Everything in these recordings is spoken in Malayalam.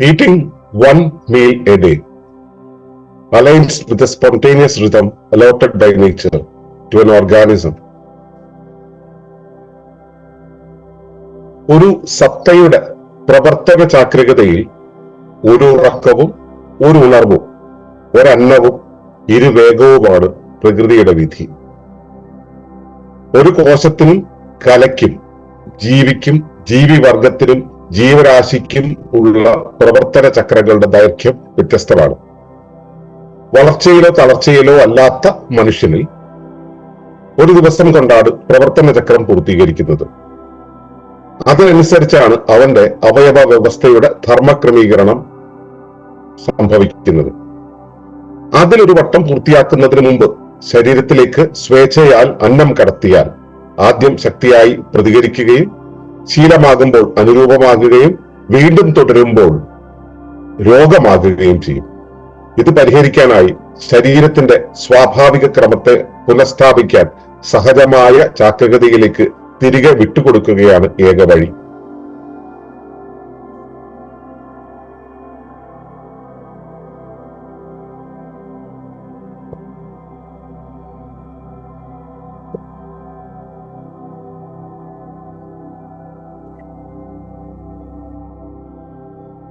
Eating one meal a day aligns with the spontaneous rhythm allotted by nature to an organism. ഒരു സത്തയുടെ പ്രവർത്തന ചാക്രികതയിൽ ഒരു ഉറക്കവും ഒരു ഉണർവും ഒരന്നവും ഇരുവേഗവുമാണ് പ്രകൃതിയുടെ വിധി ഒരു കോശത്തിനും കലയ്ക്കും ജീവിക്കും ജീവിവർഗത്തിനും ജീവരാശിക്കും ഉള്ള പ്രവർത്തന ചക്രങ്ങളുടെ ദൈർഘ്യം വ്യത്യസ്തമാണ്. വളർച്ചയിലോ തളർച്ചയിലോ അല്ലാത്ത മനുഷ്യനിൽ ഒരു ദിവസം കൊണ്ടാണ് പ്രവർത്തന ചക്രം പൂർത്തീകരിക്കുന്നത്. അതിനനുസരിച്ചാണ് അവന്റെ അവയവ വ്യവസ്ഥയുടെ ധർമ്മക്രമീകരണം സംഭവിക്കുന്നത്. അതിലൊരു വട്ടം പൂർത്തിയാക്കുന്നതിന് മുമ്പ് ശരീരത്തിലേക്ക് സ്വേച്ഛയാൽ അന്നം കടത്തിയാൽ ആദ്യം ശക്തിയായി പ്രതികരിക്കുകയും ശീലമാകുമ്പോൾ അനുരൂപമാകുകയും വീണ്ടും തുടരുമ്പോൾ രോഗമാകുകയും ചെയ്യും. ഇത് പരിഹരിക്കാനായി ശരീരത്തിന്റെ സ്വാഭാവിക ക്രമത്തെ പുനഃസ്ഥാപിക്കാൻ സഹജമായ ചാക്രികതയിലേക്ക് തിരികെ വിട്ടുകൊടുക്കുകയാണ് ഏക വഴി.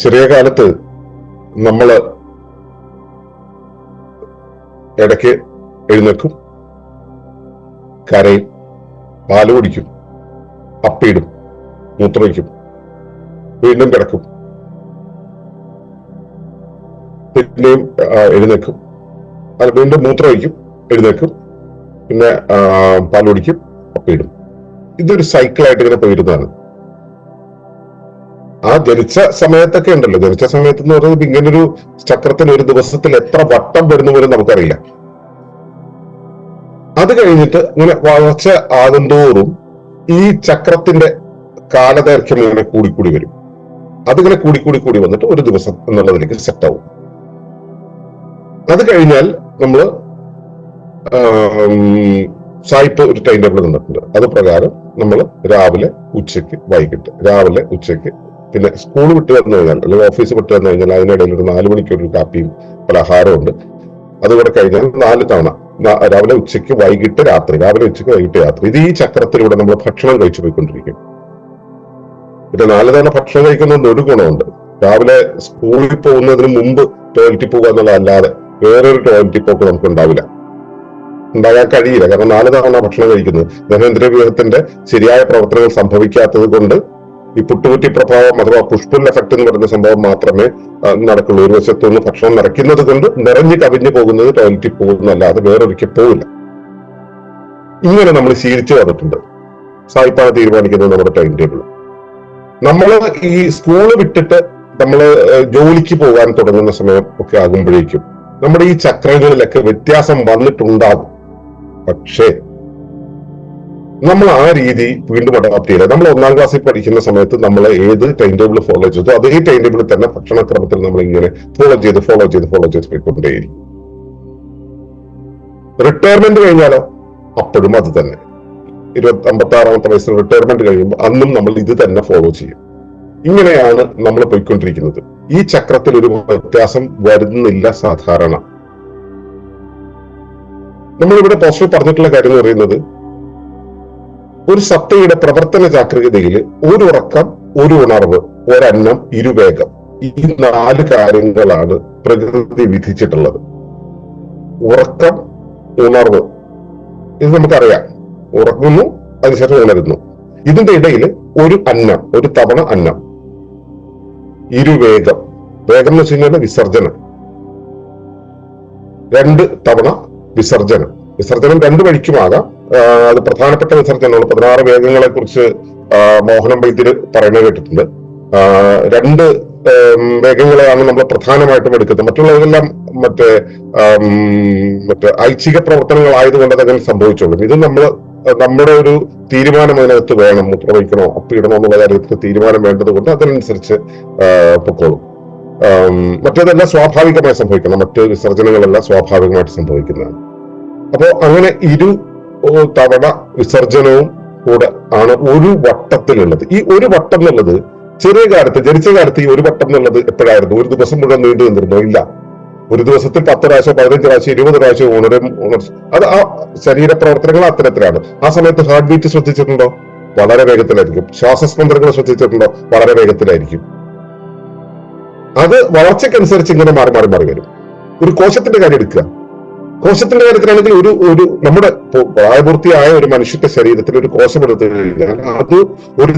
ചെറിയ കാലത്ത് നമ്മൾ ഇടയ്ക്ക് എഴുന്നേക്കും കരയും പാൽ കുടിക്കും അപ്പിയിടും മൂത്രമൊഴിക്കും വീണ്ടും കിടക്കും. പിന്നെയും എഴുന്നേക്കും അത് വീണ്ടും മൂത്രമൊഴിക്കും എഴുന്നേക്കും പിന്നെ പാൽ കുടിക്കും അപ്പിയിടും ഇതൊരു സൈക്കിളായിട്ട് ഇങ്ങനെ പോയിരുന്നതാണ്. ആ ജനിച്ച സമയത്തൊക്കെ ഉണ്ടല്ലോ. ജനിച്ച സമയത്ത് എന്ന് പറയുന്നത് ഒരു ചക്രത്തിൽ ഒരു ദിവസത്തിൽ എത്ര വട്ടം വരുന്നു പോലും നമുക്കറിയില്ല. അത് കഴിഞ്ഞിട്ട് ഇങ്ങനെ വളർച്ച ആകുന്തോറും ഈ ചക്രത്തിന്റെ കാലദൈർഘ്യം ഇങ്ങനെ കൂടിക്കൂടി വരും. അതിങ്ങനെ കൂടിക്കൂടി കൂടി വന്നിട്ട് ഒരു ദിവസം എന്നുള്ളതിലേക്ക് സെറ്റ് ആവും. അത് കഴിഞ്ഞാൽ നമ്മൾ സായിപ്പ് ഒരു ടൈം ടേബിൾ തന്നിട്ടുണ്ട്. അത് പ്രകാരം നമ്മൾ രാവിലെ ഉച്ചയ്ക്ക് വൈകിട്ട് രാവിലെ ഉച്ചയ്ക്ക് പിന്നെ സ്കൂൾ വിട്ട് വന്നു കഴിഞ്ഞാൽ അല്ലെങ്കിൽ ഓഫീസ് വിട്ട് വന്നു കഴിഞ്ഞാൽ അതിനിടയിൽ ഒരു നാല് മണിക്ക് ഒരു കാപ്പിയും പലഹാരവും ഉണ്ട് അതുകൂടെ കഴിഞ്ഞാൽ നാല് തവണ. രാവിലെ ഉച്ചയ്ക്ക് വൈകിട്ട് രാത്രി. രാവിലെ ഉച്ചയ്ക്ക് വൈകിട്ട് രാത്രി. ഇത് ഈ ചക്രത്തിലൂടെ നമ്മൾ ഭക്ഷണം കഴിച്ചു പോയിക്കൊണ്ടിരിക്കും. പിന്നെ നാല് തവണ ഭക്ഷണം കഴിക്കുന്നതിന് ഒരു ഗുണമുണ്ട്. രാവിലെ സ്കൂളിൽ പോകുന്നതിന് മുമ്പ് ടോയ്ലറ്റിൽ പോകുക എന്നുള്ളതല്ലാതെ വേറൊരു ടോയ്ലറ്റിൽ പോക്ക് നമുക്ക് ഉണ്ടാവില്ല ഉണ്ടാകാൻ കഴിയില്ല. കാരണം നാല് തവണ ഭക്ഷണം കഴിക്കുന്നത്. ദഹനേന്ദ്രിയ വ്യൂഹത്തിന്റെ ശരിയായ പ്രവർത്തനങ്ങൾ സംഭവിക്കാത്തത് കൊണ്ട് ഈ പുട്ടുകുറ്റി പ്രഭാവം അഥവാ പുഷ്പുൽ എഫക്ട് എന്ന് പറയുന്ന സംഭവം മാത്രമേ നടക്കുള്ളൂ. ഒരു വശത്തു നിന്ന് ഭക്ഷണം നിറയ്ക്കുന്നത് കൊണ്ട് നിറഞ്ഞു കവിഞ്ഞു പോകുന്നത് ടോയ്ലറ്റിൽ പോകുന്നല്ലാതെ വേറൊരിക്കൽ പോവില്ല. ഇങ്ങനെ നമ്മൾ ശീലിച്ചു വന്നിട്ടുണ്ട്. സായിപ്പാണ് തീരുമാനിക്കുന്നത് നമ്മുടെ ടൈം ടേബിൾ നമ്മൾ ഈ സ്കൂൾ വിട്ടിട്ട് നമ്മൾ ജോലിക്ക് പോകാൻ തുടങ്ങുന്ന സമയം ഒക്കെ ആകുമ്പോഴേക്കും നമ്മുടെ ഈ ചക്രങ്ങളിലൊക്കെ വ്യത്യാസം വന്നിട്ടുണ്ടാകും. പക്ഷേ നമ്മൾ ആ രീതി വീണ്ടും അഡാപ്റ്റ് ചെയ്യില്ല? നമ്മൾ ഒന്നാം ക്ലാസ്സിൽ പഠിക്കുന്ന സമയത്ത് നമ്മൾ ഏത് ടൈം ടേബിൾ ഫോളോ ചെയ്തു അതേ ടൈം ടേബിളിൽ തന്നെ ഭക്ഷണക്രമത്തിൽ നമ്മൾ ഇങ്ങനെ ഫോളോ ചെയ്ത് ഫോളോ ചെയ്ത് ഫോളോ ചെയ്ത് പോയിക്കൊണ്ടേയിരിക്കും. റിട്ടയർമെന്റ് കഴിഞ്ഞാലോ? അപ്പോഴും അത് തന്നെ. ഇരുപത്തി അമ്പത്തി ആറാമത്തെ വയസ്സിൽ റിട്ടയർമെന്റ് കഴിയുമ്പോൾ അന്നും നമ്മൾ ഇത് തന്നെ ഫോളോ ചെയ്യും. ഇങ്ങനെയാണ് നമ്മൾ പോയിക്കൊണ്ടിരിക്കുന്നത്. ഈ ചക്രത്തിൽ ഒരു വ്യത്യാസം വരുന്നില്ല സാധാരണ. നമ്മളിവിടെ പോസ്റ്റർ പറഞ്ഞിട്ടുള്ള കാര്യം എന്ന് പറയുന്നത് ഒരു സത്തയുടെ പ്രവർത്തന ചാക്രികതയിൽ ഒരു ഉറക്കം ഒരു ഉണർവ് ഒരന്നം ഇരുവേഗം. ഈ നാല് കാര്യങ്ങളാണ് പ്രകൃതി വിധിച്ചിട്ടുള്ളത്. ഉറക്കം ഉണർവ്. ഇത് നമുക്കറിയാം. ഉറങ്ങുന്നു അതിനുശേഷം ഉണരുന്നു. ഇതിന്റെ ഇടയിൽ ഒരു അന്നം ഒരു തവണ അന്നം. ഇരുവേഗം. വേഗം എന്ന് വെച്ച് കഴിഞ്ഞാൽ വിസർജനം. രണ്ട് തവണ വിസർജനം. വിസർജനം രണ്ട് വഴിക്കുമാകാം. അത് പ്രധാനപ്പെട്ട വിസർജനമാണ് പതിനാറ് വേഗങ്ങളെ കുറിച്ച് മോഹനം വൈദ്യര് പറയുന്നത് കേട്ടിട്ടുണ്ട്. രണ്ട് വേഗങ്ങളാണ് നമ്മൾ പ്രധാനമായിട്ടും എടുക്കുന്നത്. മറ്റുള്ളതെല്ലാം മറ്റേ മറ്റേ ഐച്ഛിക പ്രവർത്തനങ്ങളായതുകൊണ്ട് അതങ്ങനെ സംഭവിച്ചോളും. ഇത് നമ്മൾ നമ്മുടെ ഒരു തീരുമാനം അതിനകത്ത് വേണം. മുദ്രവഹിക്കണോ അപ്പിടണോ എന്നുള്ള കാര്യത്തിൽ തീരുമാനം വേണ്ടത് കൊണ്ട് അതിനനുസരിച്ച് പൊക്കോളും. മറ്റേതെല്ലാം സ്വാഭാവികമായി സംഭവിക്കണം. മറ്റ് വിസർജനങ്ങളെല്ലാം സ്വാഭാവികമായിട്ട് സംഭവിക്കുന്നതാണ്. അപ്പോ അങ്ങനെ ഇരു തവണ വിസർജനവും കൂടെ ആണ് ഒരു വട്ടത്തിലുള്ളത്. ഈ ഒരു വട്ടം എന്നുള്ളത് ചെറിയ കാലത്ത് ജനിച്ച കാലത്ത് ഈ ഒരു വട്ടം എന്നുള്ളത് എപ്പോഴായിരുന്നു? ഒരു ദിവസം മുഴുവൻ നീണ്ടു നിന്നിരുന്നോ? ഇല്ല. ഒരു ദിവസത്തിൽ പത്ത് പ്രാവശ്യം പതിനഞ്ച് പ്രാവശ്യം ഇരുപത് പ്രാവശ്യം ഉണരും അത് ആ ശരീര പ്രവർത്തനങ്ങൾ അത്തരത്തിലാണ്. ആ സമയത്ത് ഹാർട്ട് ബീറ്റ് ശ്രദ്ധിച്ചിട്ടുണ്ടോ? വളരെ വേഗത്തിലായിരിക്കും. ശ്വാസസ്പന്ദനങ്ങൾ ശ്രദ്ധിച്ചിട്ടുണ്ടോ? വളരെ വേഗത്തിലായിരിക്കും. അത് വളർച്ചയ്ക്കനുസരിച്ച് ഇങ്ങനെ മാറി മാറി മാറി വരും. ഒരു കോശത്തിന്റെ കാര്യം എടുക്കുക. കോശത്തിന്റെ കാര്യത്തിലാണെങ്കിൽ ഒരു ഒരു നമ്മുടെ പ്രായപൂർത്തിയായ ഒരു മനുഷ്യന്റെ ശരീരത്തിൽ ഒരു കോശം എടുത്തു കഴിഞ്ഞാൽ അത് ഒരു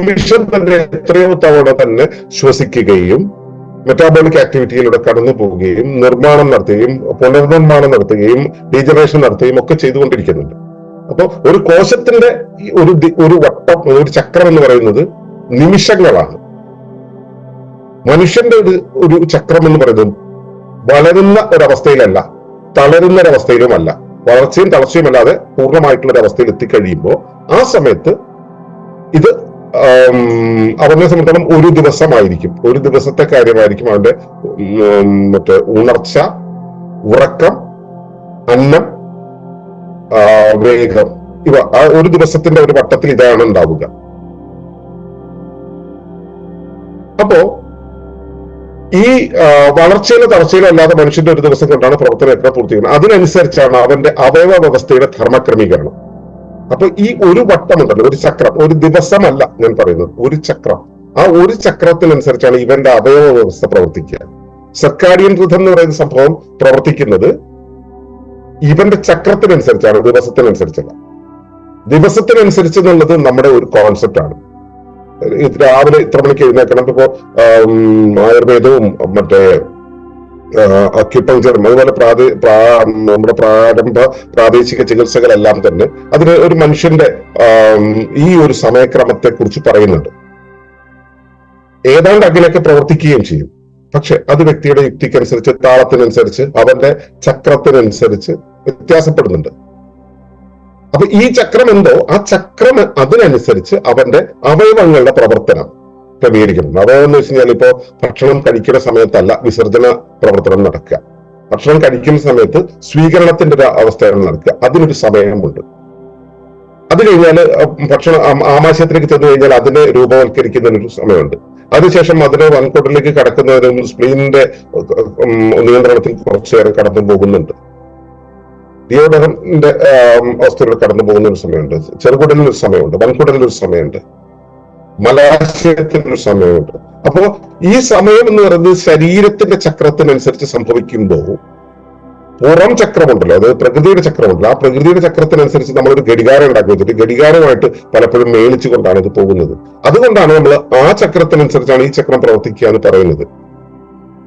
നിമിഷം തന്നെ എത്രയോ തവണ തന്നെ ശ്വസിക്കുകയും മെറ്റാബോളിക് ആക്ടിവിറ്റിയിലൂടെ കടന്നു പോവുകയും നിർമ്മാണം നടത്തുകയും പുനർനിർമ്മാണം നടത്തുകയും ഡീജനറേഷൻ നടത്തുകയും ഒക്കെ ചെയ്തുകൊണ്ടിരിക്കുന്നുണ്ട്. അപ്പോൾ ഒരു കോശത്തിന്റെ ഒരു ഒരു വട്ടം ഒരു ചക്രം എന്ന് പറയുന്നത് നിമിഷങ്ങളാണ്. മനുഷ്യന്റെ ഒരു ഒരു ചക്രം എന്ന് പറയുന്നത് വളരുന്ന ഒരവസ്ഥയിലല്ല. തളരുന്ന ഒരവസ്ഥയിലുമല്ല വളർച്ചയും തളർച്ചയും അല്ലാതെ പൂർണമായിട്ടുള്ള ഒരു അവസ്ഥയിൽ എത്തിക്കഴിയുമ്പോൾ ആ സമയത്ത് ഇത് അവനെ സംബന്ധിച്ചിടത്തോളം ഒരു ദിവസമായിരിക്കും. ഒരു ദിവസത്തെ കാര്യമായിരിക്കും അവന്റെ മറ്റേ ഉണർച്ച ഉറക്കം അന്നം വേഗം ഇവ ആ ഒരു ദിവസത്തിന്റെ ഒരു വട്ടത്തിൽ ഇതാണ് ഉണ്ടാവുക. അപ്പോ ഈ വളർച്ചയിലോ തളർച്ചയിലോ അല്ലാതെ മനുഷ്യന്റെ ഒരു ദിവസം കൊണ്ടാണ് പ്രവർത്തനമൊക്കെ പൂർത്തീകരിക്കുന്നത്. അതിനനുസരിച്ചാണ് അവന്റെ അവയവ വ്യവസ്ഥയുടെ ധർമ്മക്രമീകരണം. അപ്പൊ ഈ ഒരു വട്ടം ഉണ്ടല്ലോ ഒരു ചക്രം. ഒരു ദിവസമല്ല ഞാൻ പറയുന്നത് ഒരു ചക്രം. ആ ഒരു ചക്രത്തിനനുസരിച്ചാണ് ഇവന്റെ അവയവ വ്യവസ്ഥ പ്രവർത്തിക്കുക. സർക്കാരിയൻ ഋതം എന്ന് പറയുന്ന സംഭവം പ്രവർത്തിക്കുന്നത് ഇവന്റെ ചക്രത്തിനനുസരിച്ചാണ് ദിവസത്തിനനുസരിച്ചല്ല. ദിവസത്തിനനുസരിച്ച് എന്നുള്ളത് നമ്മുടെ ഒരു കോൺസെപ്റ്റ് ആണ്. രാവിലെ ഇത്ര മണിക്ക് എഴുന്നേക്കണം ഇപ്പോ ആയുർവേദവും മറ്റേ അക്യുപങ്ചറും അതുപോലെ പ്രാദേ പ്രാ- നമ്മുടെ പ്രാരംഭ പ്രാദേശിക ചികിത്സകളെല്ലാം തന്നെ അതിന് ഒരു മനുഷ്യന്റെ ഈ ഒരു സമയക്രമത്തെ കുറിച്ച് പറയുന്നുണ്ട്. ഏതാണ്ട് അങ്ങനെയൊക്കെ പ്രവർത്തിക്കുകയും ചെയ്യും. പക്ഷെ അത് വ്യക്തിയുടെ യുക്തിക്കനുസരിച്ച് താളത്തിനനുസരിച്ച് അവന്റെ ചക്രത്തിനനുസരിച്ച് വ്യത്യാസപ്പെടുന്നുണ്ട്. അപ്പൊ ഈ ചക്രം എന്തോ? ആ ചക്രം അതിനനുസരിച്ച് അവന്റെ അവയവങ്ങളുടെ പ്രവർത്തനം ക്രമീകരിക്കുന്നു. അവയവം എന്ന് വെച്ച് കഴിഞ്ഞാൽ ഇപ്പോ ഭക്ഷണം കഴിക്കുന്ന സമയത്തല്ല വിസർജന പ്രവർത്തനം നടക്കുക. ഭക്ഷണം കഴിക്കുന്ന സമയത്ത് സ്വീകരണത്തിന്റെ ഒരു അവസ്ഥയാണ് നടക്കുക. അതിനൊരു സമയമുണ്ട്. അത് കഴിഞ്ഞാൽ ഭക്ഷണം ആമാശയത്തിലേക്ക് ചെന്ന് കഴിഞ്ഞാൽ അതിനെ രൂപവൽക്കരിക്കുന്നതിനൊരു സമയമുണ്ട്. അതിനുശേഷം അതിനെ വൻകുടലിലേക്ക് കടക്കുന്നതിനും സ്പ്ലീനിന്റെ നിയന്ത്രണത്തിൽ കുറച്ചേറെ കടന്നു പോകുന്നുണ്ട്. ഡിയോഡറിന്റെ അവസ്ഥയിലൂടെ കടന്നു പോകുന്ന ഒരു സമയമുണ്ട്. ചെറുകുടലിന് ഒരു സമയമുണ്ട് വൻകുടലിന് ഒരു സമയമുണ്ട് മലാശയത്തിന് ഒരു സമയമുണ്ട്. അപ്പോ ഈ സമയം എന്ന് പറയുന്നത് ശരീരത്തിന്റെ ചക്രത്തിനനുസരിച്ച് സംഭവിക്കുമ്പോൾ പുറം ചക്രമുണ്ടല്ലോ അത് പ്രകൃതിയുടെ ചക്രമുണ്ടല്ലോ. ആ പ്രകൃതിയുടെ ചക്രത്തിനനുസരിച്ച് നമ്മളൊരു ഘടികാരം ഉണ്ടാക്കി വെച്ചിട്ട് ഘടികാരമായിട്ട് പലപ്പോഴും മേളിച്ചുകൊണ്ടാണ് ഇത് പോകുന്നത്. അതുകൊണ്ടാണ് നമ്മൾ ആ ചക്രത്തിനനുസരിച്ചാണ് ഈ ചക്രം പ്രവർത്തിക്കുക എന്ന് പറയുന്നത്.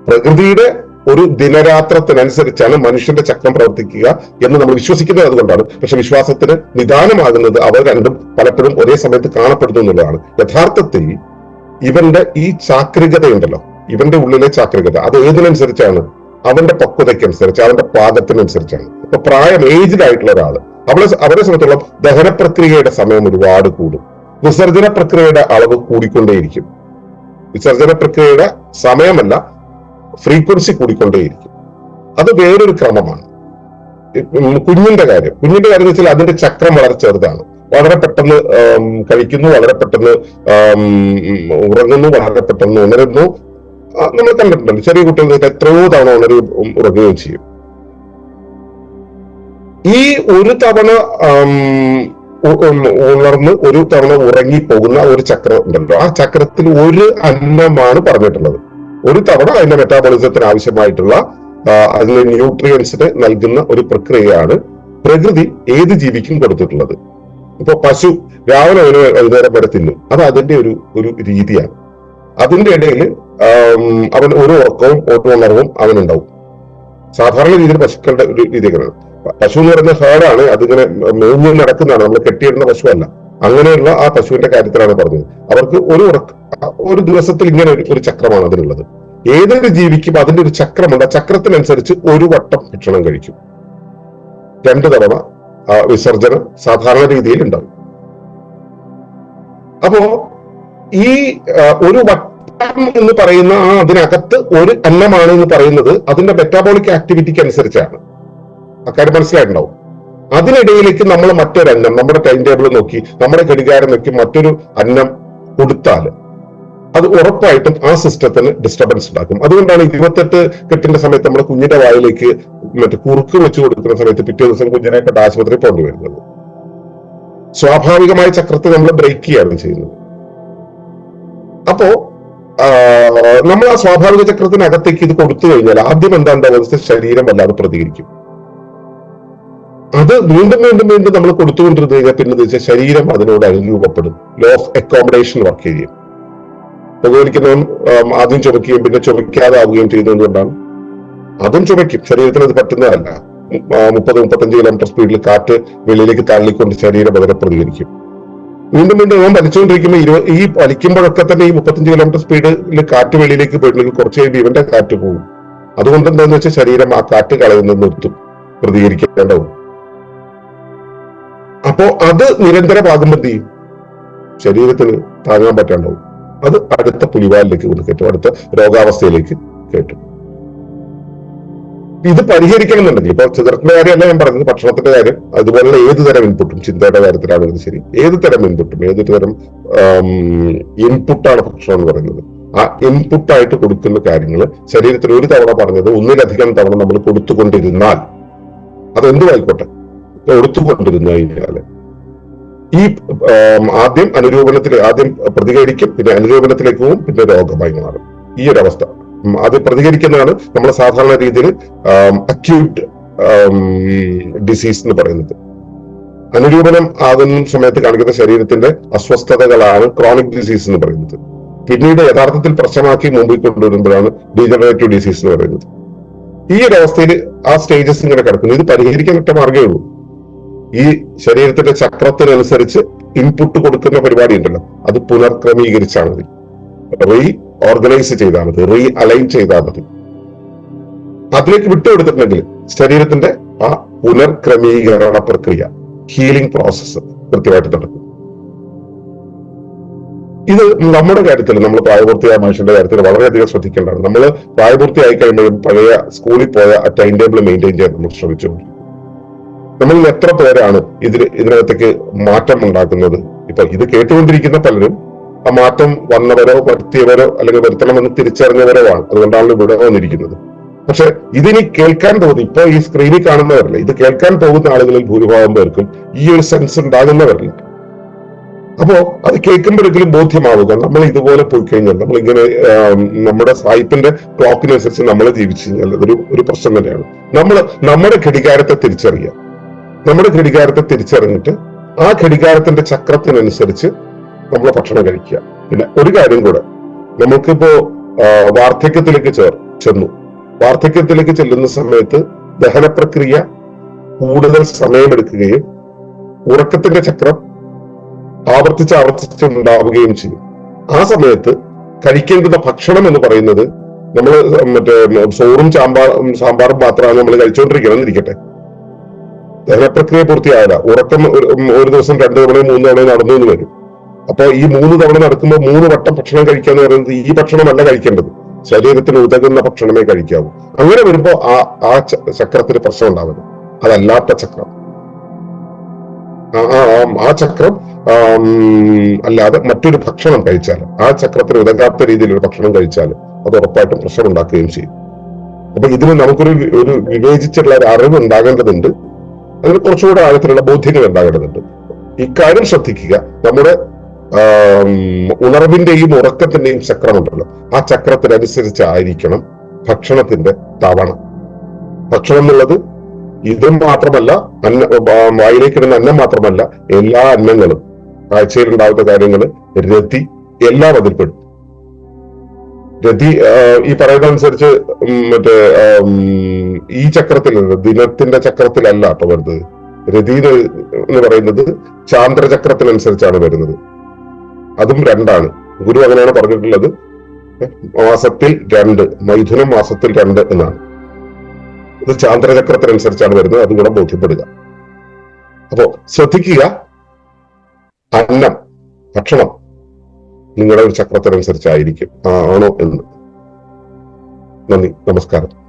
പ്രകൃതിയുടെ ഒരു ദിനരാത്രത്തിനനുസരിച്ചാണ് മനുഷ്യന്റെ ചക്രം പ്രവർത്തിക്കുക എന്ന് നമ്മൾ വിശ്വസിക്കുന്നത് അതുകൊണ്ടാണ്. പക്ഷെ വിശ്വാസത്തിന് നിദാനമാകുന്നത് അവർ രണ്ടും പലപ്പോഴും ഒരേ സമയത്ത് കാണപ്പെടുന്നു എന്നുള്ളതാണ്. യഥാർത്ഥത്തിൽ ഇവന്റെ ഈ ചാക്രികതയുണ്ടല്ലോ. ഇവന്റെ ഉള്ളിലെ ചാക്രികത. അത് ഏതിനനുസരിച്ചാണ്? അവന്റെ പക്വതയ്ക്കനുസരിച്ച് അവന്റെ പാകത്തിനനുസരിച്ചാണ് ഇപ്പൊ പ്രായം ഏജ്ഡ് ആയിട്ടുള്ള ഒരാൾ. അവളെ അവരെ സംബന്ധിച്ചോളം ദഹന പ്രക്രിയയുടെ സമയം ഒരുപാട് കൂടും. വിസർജന പ്രക്രിയയുടെ അളവ് കൂടിക്കൊണ്ടേയിരിക്കും. വിസർജന പ്രക്രിയയുടെ സമയമല്ല ഫ്രീക്വൻസി കൂടിക്കൊണ്ടേയിരിക്കും. അത് വേറൊരു ക്രമമാണ്. കുഞ്ഞിന്റെ കാര്യം. കുഞ്ഞിന്റെ കാര്യം വെച്ചാൽ അതിന്റെ ചക്രം വളരെ ചെറുതാണ്. വളരെ പെട്ടെന്ന് കഴിക്കുന്നു വളരെ പെട്ടെന്ന് ഉറങ്ങുന്നു വളരെ പെട്ടെന്ന് ഉണരുന്നു. നമ്മൾ കണ്ടിട്ടുണ്ട്. ചെറിയ കുട്ടികൾ എത്രയോ തവണ ഉണരുകയും ഉറങ്ങുകയും ചെയ്യും. ഈ ഒരു തവണ ഉണർന്ന് ഒരു തവണ ഉറങ്ങി പോകുന്ന ഒരു ചക്രം ഉണ്ടല്ലോ. ആ ചക്രത്തിൽ ഒരു അന്നമാണ് പറഞ്ഞിട്ടുള്ളത്. ഒരു തവണ അതിന്റെ മെറ്റാബോളിസത്തിന് ആവശ്യമായിട്ടുള്ള അതിലെ ന്യൂട്രിയൻസിന് നൽകുന്ന ഒരു പ്രക്രിയയാണ് പ്രകൃതി ഏത് ജീവിക്കും കൊടുത്തിട്ടുള്ളത്. ഇപ്പൊ പശു രാവിലെ ഒരു വൈകുന്നേരം വരെ തിന്നും. അത് അതിന്റെ ഒരു ഒരു രീതിയാണ്. അതിന്റെ ഇടയിൽ അവൻ ഒരു ഉറക്കവും ഓട്ടോ ഉണർവും അവനുണ്ടാവും. സാധാരണ രീതിയിൽ പശുക്കളുടെ ഒരു രീതി അങ്ങനെയാണ് പ- പശു എന്ന് പറയുന്ന ഹേർഡാണ് അതിങ്ങനെ മേഞ്ഞ് നടക്കുന്നതാണ്. നമ്മൾ കെട്ടിയിടുന്ന പശുവല്ല. അങ്ങനെയുള്ള ആ പശുവിന്റെ കാര്യത്തിലാണ് പറഞ്ഞത്. അവർക്ക് ഒരു ഉറക്ക ഒരു ദിവസത്തിൽ ഇങ്ങനെ ഒരു ചക്രമാണ് അതിനുള്ളത്. ഏതൊരു ജീവിക്കും അതിന്റെ ഒരു ചക്രമുണ്ട്. ആ ചക്രത്തിനനുസരിച്ച് ഒരു വട്ടം ഭക്ഷണം കഴിക്കും. രണ്ടു തവണ വിസർജനം സാധാരണ രീതിയിൽ ഉണ്ടാവും അപ്പോ ഈ ഒരു വട്ടം എന്ന് പറയുന്ന ആ അതിനകത്ത് ഒരു അന്നമാണ് എന്ന് പറയുന്നത് അതിന്റെ മെറ്റാബോളിക് ആക്ടിവിറ്റിക്ക് അനുസരിച്ചാണ്. അക്കാര്യം മനസ്സിലായിട്ടുണ്ടാവും. അതിനിടയിലേക്ക് നമ്മൾ മറ്റൊരു അന്നം നമ്മുടെ ടൈം ടേബിൾ നോക്കി നമ്മുടെ ഘടികാരം നോക്കി മറ്റൊരു അന്നം കൊടുത്താൽ അത് ഉറപ്പായിട്ടും ആ സിസ്റ്റത്തിന് ഡിസ്റ്റർബൻസ് ഉണ്ടാക്കും. അതുകൊണ്ടാണ് ഇരുപത്തെട്ട് കെട്ടിന്റെ സമയത്ത് നമ്മുടെ കുഞ്ഞിന്റെ വായിലേക്ക് മറ്റേ കുറുക്ക് വെച്ച് കൊടുക്കുന്ന സമയത്ത് പിറ്റേ ദിവസം കുഞ്ഞിനെ കണ്ട ആശുപത്രി പോകേണ്ടി വരുന്നത് സ്വാഭാവികമായ ചക്രത്തെ നമ്മൾ ബ്രേക്ക് ചെയ്യാണ് ചെയ്യുന്നത്. അപ്പോ നമ്മൾ ആ സ്വാഭാവിക ചക്രത്തിനകത്തേക്ക് ഇത് കൊടുത്തു കഴിഞ്ഞാൽ ആദ്യം എന്താണ് അവസ്ഥ ശരീരം വല്ലാതെ പ്രതികരിക്കും. അത് വീണ്ടും വീണ്ടും വീണ്ടും നമ്മൾ കൊടുത്തുകൊണ്ടിരുന്നു കഴിഞ്ഞാൽ പിന്നെ ശരീരം അതിനോട് അനുരൂപപ്പെടും. ലോ ഓഫ് അക്കോമഡേഷൻ വർക്ക് ചെയ്യും. പുകവലിക്കുന്നവൻ ആദ്യം ചുമക്കുകയും പിന്നെ ചുമക്കാതെ ആവുകയും ചെയ്യുന്നത് കൊണ്ടാണ് അതും ചുമയ്ക്കും. ശരീരത്തിന് അത് പറ്റുന്നതല്ല. മുപ്പത് മുപ്പത്തഞ്ച് കിലോമീറ്റർ സ്പീഡിൽ കാറ്റ് വെളിയിലേക്ക് തള്ളിക്കൊണ്ട് ശരീരം വളരെ പ്രതികരിക്കും. വീണ്ടും വീണ്ടും അവൻ വലിച്ചുകൊണ്ടിരിക്കുമ്പോൾ ഇരുപത് ഈ വലിക്കുമ്പോഴൊക്കെ തന്നെ ഈ മുപ്പത്തഞ്ച് കിലോമീറ്റർ സ്പീഡിൽ കാറ്റ് വെളിയിലേക്ക് പോയിട്ടുണ്ടെങ്കിൽ കുറച്ച് കഴിയുമ്പോൾ ഇവന്റെ കാറ്റ് പോകും. അതുകൊണ്ട് എന്താന്ന് വെച്ചാൽ ശരീരം ആ കാറ്റ് കളയുന്നത് നിർത്തും. പ്രതികരിക്കേണ്ടവും അപ്പോ അത് നിരന്തരമാകുമ്പോൾ എന്ത് ചെയ്യും? ശരീരത്തിന് താങ്ങാൻ പറ്റാണ്ടാവും. അത് അടുത്ത പുലിവാലിലേക്ക് കൊണ്ട് കയറ്റും അടുത്ത രോഗാവസ്ഥയിലേക്ക് കയറ്റും ഇത് പരിഹരിക്കണം എന്നുണ്ടെങ്കിൽ ഇപ്പൊ ചിത്രത്തിന്റെ കാര്യമല്ല ഞാൻ പറഞ്ഞത്. ഭക്ഷണത്തിന്റെ കാര്യം അതുപോലുള്ള ഏത് തരം ഇൻപുട്ടും ചിന്തയുടെ കാര്യത്തിലാണെങ്കിലും ശരി. ഏത് തരം ഇൻപുട്ടും ഏത് തരം ഇൻപുട്ടാണ് ഭക്ഷണം എന്ന് പറയുന്നത്? ആ ഇൻപുട്ടായിട്ട് കൊടുക്കുന്ന കാര്യങ്ങൾ ശരീരത്തിൽ ഒരു തവണ പറഞ്ഞത് ഒന്നിലധികം തവണ നമ്മൾ കൊടുത്തുകൊണ്ടിരുന്നാൽ അതെന്തുമായിക്കോട്ടെ കൊടുത്തുകൊണ്ടിരുന്നു കഴിഞ്ഞാൽ ഈ ആദ്യം അനുരൂപണത്തിൽ ആദ്യം പ്രതികരിക്കും പിന്നെ അനുരൂപണത്തിലേക്ക് പോകും പിന്നെ രോഗമായി മാറും. ഈ ഒരു അവസ്ഥ. അത് പ്രതികരിക്കുന്നതാണ് നമ്മൾ സാധാരണ രീതിയിൽ അക്യൂട്ട് ഡിസീസ് എന്ന് പറയുന്നത്. അനുരൂപണം ആകുന്ന സമയത്ത് കാണിക്കുന്ന ശരീരത്തിന്റെ അസ്വസ്ഥതകളാണ് ക്രോണിക് ഡിസീസ് എന്ന് പറയുന്നത്. പിന്നീട് യഥാർത്ഥത്തിൽ പ്രശ്നമാക്കി മുമ്പിൽ കൊണ്ടുവരുമ്പോഴാണ് ഡീജനറേറ്റീവ് ഡിസീസ് എന്ന് പറയുന്നത്. ഈ ഒരു അവസ്ഥയിൽ ആ സ്റ്റേജസ് ഇങ്ങനെ കിടക്കുന്നു. ഇത് പരിഹരിക്കാൻ ഒറ്റ മാർഗമേ ഉള്ളൂ. ഈ ശരീരത്തിന്റെ ചക്രത്തിനനുസരിച്ച് ഇൻപുട്ട് കൊടുക്കുന്ന പരിപാടി ഉണ്ടല്ലോ അത് പുനർക്രമീകരിച്ചാൽ മതി. റീ ഓർഗനൈസ് ചെയ്താൽ മതി. റീ അലൈൻ ചെയ്താൽ മതി. അതിലേക്ക് വിട്ടുകൊടുത്തിട്ടുണ്ടെങ്കിൽ ശരീരത്തിന്റെ ആ പുനർക്രമീകരണ പ്രക്രിയ ഹീലിംഗ് പ്രോസസ്സ് കൃത്യമായിട്ട് നടക്കും. ഇത് നമ്മുടെ കാര്യത്തിൽ നമ്മൾ പ്രായപൂർത്തിയായ മനുഷ്യന്റെ കാര്യത്തിൽ വളരെയധികം ശ്രദ്ധിക്കേണ്ടതാണ്. നമ്മൾ പ്രായപൂർത്തിയായി കഴിയുമ്പോഴും പഴയ സ്കൂളിൽ പോയ ടൈം ടേബിൾ മെയിന്റെയിൻ ചെയ്യാൻ നമ്മൾ ശ്രമിച്ചുകൊണ്ടിരിക്കും. നമ്മളിൽ എത്ര പേരാണ് ഇതിന് ഇതിനകത്തേക്ക് മാറ്റം ഉണ്ടാക്കുന്നത്? ഇപ്പൊ ഇത് കേട്ടുകൊണ്ടിരിക്കുന്ന പലരും ആ മാറ്റം വന്നവരോ വരുത്തിയവരോ അല്ലെങ്കിൽ വരുത്തണമെന്ന് തിരിച്ചറിഞ്ഞവരോ ആണ്. അതുകൊണ്ടാണ് ഇവിടെ വന്നിരിക്കുന്നത്. പക്ഷെ ഇതിനി കേൾക്കാൻ തോന്നി ഇപ്പൊ ഈ സ്ക്രീനിൽ കാണുന്നവരല്ല ഇത് കേൾക്കാൻ പോകുന്ന ആളുകളിൽ ഭൂരിഭാഗം പേർക്കും ഈ ഒരു സെൻസ് ഉണ്ടാകുന്നവരല്ല. അപ്പോ അത് കേൾക്കുമ്പോഴെങ്കിലും ബോധ്യമാവുക. നമ്മൾ ഇതുപോലെ പോയി കഴിഞ്ഞാൽ നമ്മൾ ഇങ്ങനെ നമ്മുടെ സായിപ്പിന്റെ ക്ലോക്കിനനുസരിച്ച് നമ്മൾ ജീവിച്ചു കഴിഞ്ഞാൽ അതൊരു ഒരു പ്രശ്നം തന്നെയാണ്. നമ്മൾ നമ്മുടെ ഘടികാരത്തെ തിരിച്ചറിയുക. നമ്മുടെ ഘടികാരത്തെ തിരിച്ചറിഞ്ഞിട്ട് ആ ഘടികാരത്തിന്റെ ചക്രത്തിനനുസരിച്ച് നമ്മൾ ഭക്ഷണം കഴിക്കുക. പിന്നെ ഒരു കാര്യം കൂടെ നമുക്കിപ്പോ വാർദ്ധക്യത്തിലേക്ക് ചേർ ചെന്നു. വാർദ്ധക്യത്തിലേക്ക് ചെല്ലുന്ന സമയത്ത് ദഹന പ്രക്രിയ കൂടുതൽ സമയമെടുക്കുകയും ഉറക്കത്തിന്റെ ചക്രം ആവർത്തിച്ച് ആവർത്തിച്ച് ഉണ്ടാവുകയും ചെയ്യും. ആ സമയത്ത് കഴിക്കേണ്ടുന്ന ഭക്ഷണം എന്ന് പറയുന്നത് നമ്മൾ മറ്റേ സോറും ചാമ്പാ സാമ്പാറും മാത്രമാണ് നമ്മൾ കഴിച്ചുകൊണ്ടിരിക്കണം എന്നിരിക്കട്ടെ. ദഹനപ്രക്രിയ പൂർത്തിയാവില്ല. ഉറക്കം ഒരു ദിവസം രണ്ടു തവണ മൂന്ന് തവണ നടന്നു എന്ന് വരും. അപ്പൊ ഈ മൂന്ന് തവണ നടക്കുമ്പോൾ മൂന്ന് വട്ടം ഭക്ഷണം കഴിക്കുക എന്ന് പറയുന്നത് ഈ ഭക്ഷണമല്ല കഴിക്കേണ്ടത്. ശരീരത്തിന് ഉതകുന്ന ഭക്ഷണമേ കഴിക്കാവൂ. അങ്ങനെ വരുമ്പോൾ ആ ആ ചക്രത്തിന് പ്രശ്നം ഉണ്ടാവുന്നു അതല്ലാത്ത ചക്രം. ആ ചക്രം അല്ലാതെ മറ്റൊരു ഭക്ഷണം കഴിച്ചാൽ ആ ചക്രത്തിന് ഉതകാത്ത രീതിയിൽ ഒരു ഭക്ഷണം കഴിച്ചാൽ അത് ഉറപ്പായിട്ടും പ്രശ്നം ഉണ്ടാക്കുകയും ചെയ്യും. അപ്പൊ ഇതിന് നമുക്കൊരു ഒരു വിവേചിച്ചിട്ടുള്ള ഒരു അറിവ് ഉണ്ടാകേണ്ടതുണ്ട്. അതിന് കുറച്ചുകൂടെ ആഴത്തിലുള്ള ബോധ്യങ്ങൾ ഉണ്ടാകേണ്ടതുണ്ട്. ഇക്കാര്യം ശ്രദ്ധിക്കുക. നമ്മുടെ ഉണർവിന്റെയും ഉറക്കത്തിന്റെയും ചക്രമുണ്ടല്ലോ. ആ ചക്രത്തിനനുസരിച്ചായിരിക്കണം ഭക്ഷണത്തിന്റെ തവണ. ഭക്ഷണം എന്നുള്ളത് ഇത് മാത്രമല്ല അന്ന വായിലേക്കിടുന്ന അന്നം മാത്രമല്ല എല്ലാ അന്നങ്ങളും കാഴ്ചയിൽ ഉണ്ടാകുന്ന കാര്യങ്ങൾ രതി എല്ലാം അതിൽപ്പെടും രതി ഈ പറയുന്ന അനുസരിച്ച് മറ്റേ ഈ ചക്രത്തിൽ ദിനത്തിന്റെ ചക്രത്തിലല്ല അപ്പൊ വരുന്നത്. രതീന് എന്ന് പറയുന്നത് ചാന്ദ്രചക്രത്തിനനുസരിച്ചാണ് വരുന്നത്. അതും രണ്ടാണ്. ഗുരു അങ്ങനെയാണ് പറഞ്ഞിട്ടുള്ളത്. മാസത്തിൽ രണ്ട് മൈഥുനം മാസത്തിൽ രണ്ട് എന്നാണ്. ഇത് ചാന്ദ്രചക്രത്തിനനുസരിച്ചാണ് വരുന്നത് അതും കൂടെ ബോധ്യപ്പെടുക. അപ്പോ ശ്രദ്ധിക്കുക അന്നം ഭക്ഷണം നിങ്ങളുടെ ഒരു ചക്രത്തിനനുസരിച്ചായിരിക്കും. ആണോ എന്ന്. നന്ദി നമസ്കാരം.